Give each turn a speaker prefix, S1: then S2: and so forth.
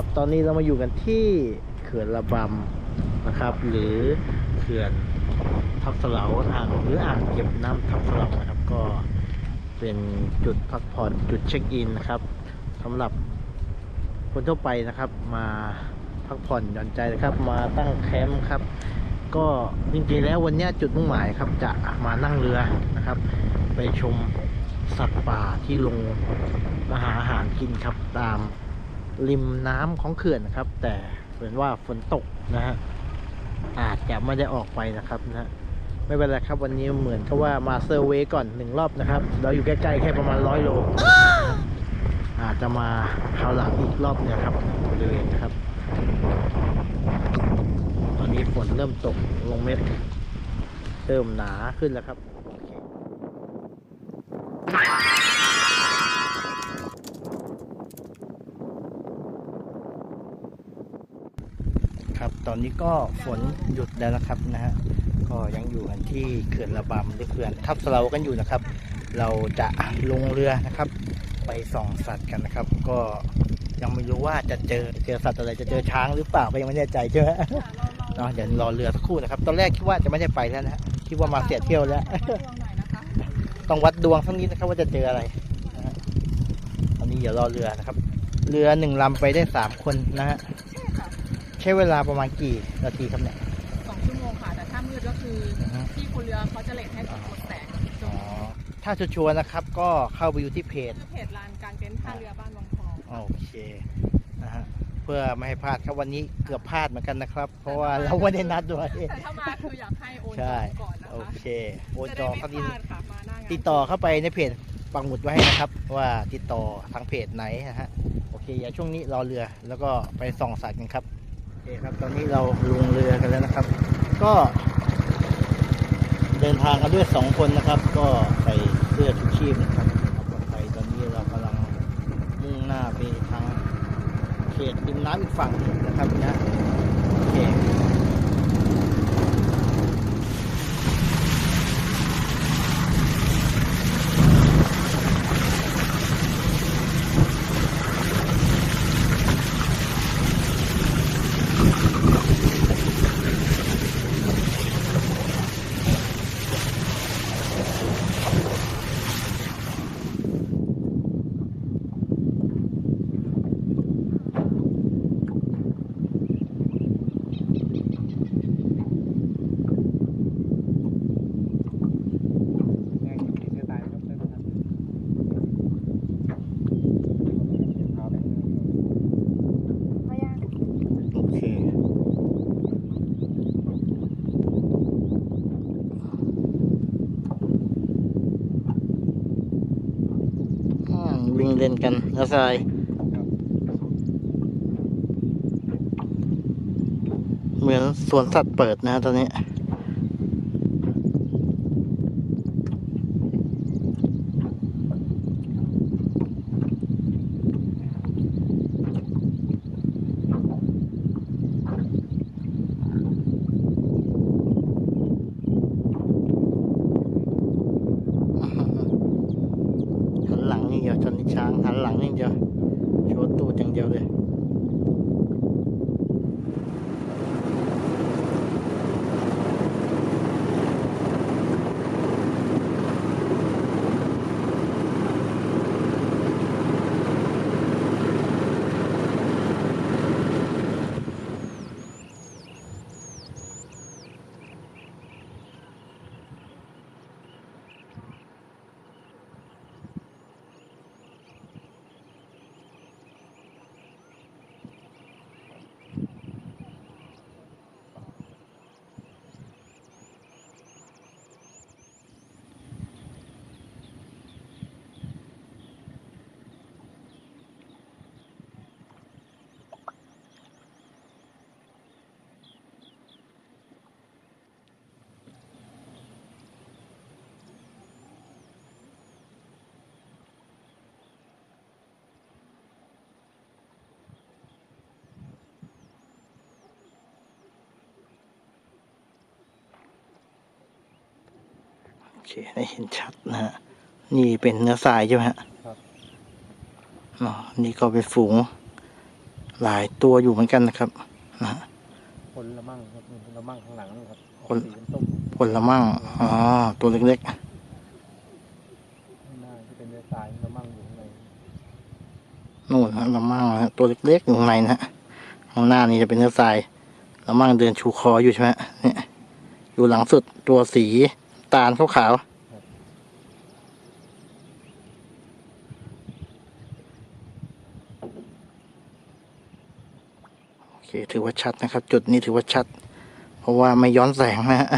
S1: ครับ ตอนนี้เรามาอยู่กันที่เขื่อนระบำนะครับ หรือเขื่อนทับสลาอ่างหรืออ่างเก็บน้ำทับสลานะครับ ก็เป็นจุดพักผ่อนจุดเช็คอินนะครับสำหรับคนทั่วไปนะครับ มาพักผ่อนหย่อนใจนะครับ มาตั้งแคมป์ครับ ก็จริงๆแล้ววันนี้จุดมุ่งหมายครับ จะมานั่งเรือนะครับ ไปชมสัตว์ป่าที่ลงมาหาอาหารกินครับตาม ริมน้ำของเขื่อนนะครับ แต่เหมือนว่าฝนตกนะฮะอาจจะไม่ได้ออกไปนะครับนะฮะไม่เป็นไรครับวันนี้เหมือนกับว่ามาเซอร์เวย์ก่อนหนึ่งรอบนะครับ เราอยู่ใกล้ๆแค่ประมาณร้อยโล อาจจะมาคราวหลังอีกรอบเนี่ยครับบริเวณนะครับ ตอนนี้ฝนเริ่มตกลงเม็ด เริ่มหนาขึ้นแล้วครับโอเคครับ ตอนนี้ก็ฝนหยุดแล้วนะครับนะฮะก็ยังอยู่กันที่เขื่อนระบำหรือเขื่อนทับสะเลากันอยู่นะครับ เราจะลงเรือนะครับ ไปส่องสัตว์กันนะครับ ก็ยังไม่รู้ว่าจะเจอเจอสัตว์อะไรจะเจอช้างหรือเปล่าก็ยังไม่แน่ใจใช่ไหมเนาะเดี๋ยวรอเรือสักครู่นะครับ ตอนแรกคิดว่าจะไม่ได้ไปแล้วนะคิดว่ามาเสียเที่ยวแล้ว ต้องวัดดวงทั้งนี้นะครับว่าจะเจออะไรตอนนี้เดี๋ยวรอเรือนะครับ เรือหนึ่งลำไปได้สามคนนะฮะ ใช้เวลาประมาณกี่นาทีครับเนี่ย
S2: สองชั่วโมงค่ะ แต่ถ้ามืดก็คือ
S1: อือฮึ
S2: ที่คนเรือเขาจะเลทให้กดแสงจ
S1: อ๋อบถ้าชัวร์ๆนะครับ ก็เข้าไปอยู่ที่เพจ
S2: ชื่อเพจลานกลางเต็นท์ท่าเรือบ้านวังทอง
S1: โอเคนะฮะเพื่อไม่ให้พลาดครับวันนี้เกือบพลาดเหมือนกันนะครับ เพราะว่าเราไม่ได้นัดด้วย
S2: แต่ถ้ามาคืออยากให้โอนจ
S1: ใช่
S2: องก่อนนะ
S1: โอ
S2: คะ
S1: เคโอน
S2: จะ
S1: จ
S2: ได้
S1: อง
S2: ไม่
S1: ครับ
S2: พ
S1: ดี
S2: ลาดค่ะมาหน้างาน
S1: ติดต่อเข้าไปในเพจปังหมุดไว้ให้นะครับ ว่าติดต่อทางเพจไหนนะฮะโอเคอย่าช่วงนี้รอเรือแล้วก็ไปส่องสัตว์กันครับโอเคครับตอนนี้เราลงเรือกันแล้วนะครับ ก็ เดินทางกันด้วยสองคนนะครับ ก็ใส่เสื้อชูชีพนะครับปลอดภัยตอนนี้เรากำลังมุ่งหน้าไปทางเขตริมน้ำอีกฝั่งหนึ่งนะครับนะโอเค ล่นกันนะทรายเหมือนสวนสัตว์เปิดนะตอนนี้ หันหลังนี่เดียวชนนิช้างหันหลังนี่เดียวโชว์ตูดอย่างเดียวเลย เคได้เห็นชัดนะฮะ นี่เป็นเนื้อทรายใช่ไหมฮะ
S3: ครับ
S1: อ๋อนี่ก็เป็นฝูง หลายตัวอยู่เหมือนกันนะครับนะ
S3: คนละมั่งครับนี่คนละมั่งข้างหลังนะครับ
S1: คน
S3: สีเป็นต้ม
S1: ผลละมั่งอ๋อตัวเล็ก
S3: ข้างหน้าที่เป็นเนื้อทรายละมั่งอยู่ข้างใน
S1: ๆนู่นฮะละมั่งนะฮะตัวเล็กๆอยู่ข้างในนะฮะข้างหน้านี่จะเป็นเนื้อทรายละมั่งเดินชูคออยู่ใช่ไหมเนี่ยอยู่หลังสุดตัวสี ตาลขาวๆโอเคถือว่าชัดนะครับ จุดนี้ถือว่าชัด เพราะว่าไม่ย้อนแสงนะฮะ